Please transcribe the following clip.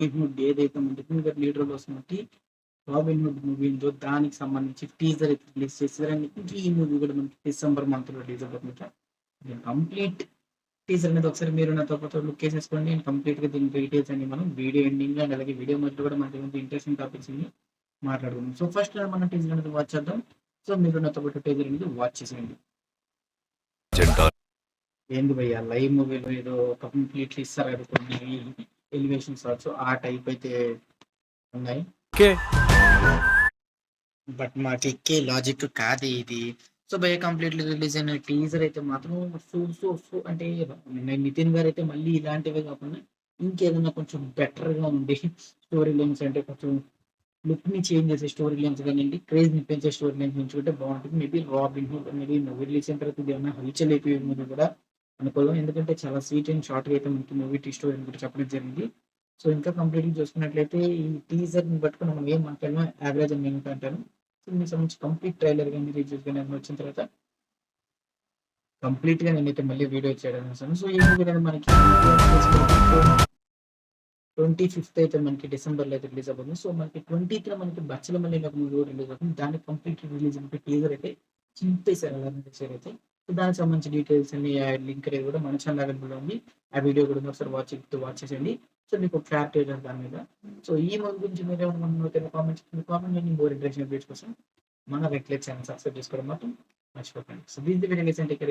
Robin hood ఏదైతే గారి leader వస్తున్నట్టు రాబిన్ హుడ్ మూవీ ఉందో దానికి సంబంధించి టీజర్ అయితే రిలీజ్ చేశారని ఇంకా ఈ మూవీ కూడా మనకి డిసెంబర్ మంత్లో రిలీజ్ అవుతుంది కంప్లీట్ టీజర్ అనేది ఒకసారి మీరు నాతో పాటు లుక్ వేసేసుకోండి నేను కంప్లీట్గా దీని డీటెయిల్స్ అన్ని మనం వీడియో ఎండింగ్ అండ్ అలాగే వీడియో మధ్య కూడా మనకి ఇంట్రెస్టింగ్ టాపిక్స్ అన్ని మాట్లాడుకుందాం. సో ఫస్ట్ మనం టీజర్ అనేది వాచ్ చేద్దాం. సో మీరు నాతో పాటు టీజర్ అనేది వాచ్ చేసేయండి. ఏంది భయ్య లైవ్ మూవీలో ఏదో కంప్లీట్లీ ఇస్తారు కదా కొన్ని ఎలివేషన్ షాట్స్ ఆ టైప్ అయితే ఉన్నాయి. బట్ మాకు ఎక్కే లాజిక్ కాదు ఇది. సో భయ కంప్లీట్లీ రిలీజ్ అయిన టీజర్ అయితే మాత్రం సో సో సో అంటే నితిన్ గారు అయితే మళ్ళీ ఇలాంటివే కాకుండా ఇంకేదైనా కొంచెం బెటర్గా ఉంది స్టోరీ లైన్స్ అంటే కొంచెం లుక్ని చేంజ్ చేసే స్టోరీ లైన్స్ కానివ్వండి క్రేజ్ని పెంచే స్టోరీ లైన్స్ ఎంచుకుంటే బాగుంటుంది. Maybe Robin Hood maybe release అయిన తర్వాత ఏమైనా హల్చల్ అయిపోయే కూడా అనుకోలేం. ఎందుకంటే చాలా స్వీట్ అండ్ షార్ట్గా అయితే మనకి మూవీ టీ స్టోరీ కూడా చెప్పడం జరిగింది. సో ఇంకా కంప్లీట్ చూసుకున్నట్లయితే ఈ టీజర్ పట్టుకుని మనం ఏం మాట్లాడమో యావరేజ్ అని నేను అంటాను సో దీనికి సంబంధించి కంప్లీట్ ట్రైలర్ కానీ రివ్యూస్ కానీ వచ్చిన తర్వాత కంప్లీట్గా నేనైతే మళ్ళీ వీడియో చేయడం చేస్తాను. సో ఈ మూవీ అనేది మనకి ట్వంటీ ఫిఫ్త్ అయితే మనకి డిసెంబర్లో అయితే రిలీజ్ అవుతుంది సో మనకి ట్వంటీత్లో మనకి బచ్చల మళ్ళీ ఒక మూవీ రిలీజ్ అవుతుంది. దానికి కంప్లీట్ రిలీజ్ అంటే టీజర్ అయితే చింపేశారు అలా అయితే దానికి సంబంధించిన డీటెయిల్స్ అన్ని లింక్ అనేది కూడా మన ఛానల్ అవైలబుల్ ఉంది. ఆ వీడియో కూడా ఒకసారి వాచ్ వాచ్ చేసేయండి. సో మీకు క్లారిటీ దాని మీద. సో ఈ మూవీ గురించి మీరు ఏమన్నా కామెంట్ కామెంట్ చేయండి మోర్ ఇంట్రెస్టింగ్ అప్డేట్స్ కోసం మన రెగ్యులర్ ఛానల్ సబ్స్క్రైబ్ చేసుకోవడం మాత్రం మర్చిపోకండి. సో దీని వీడియో ఇక్కడ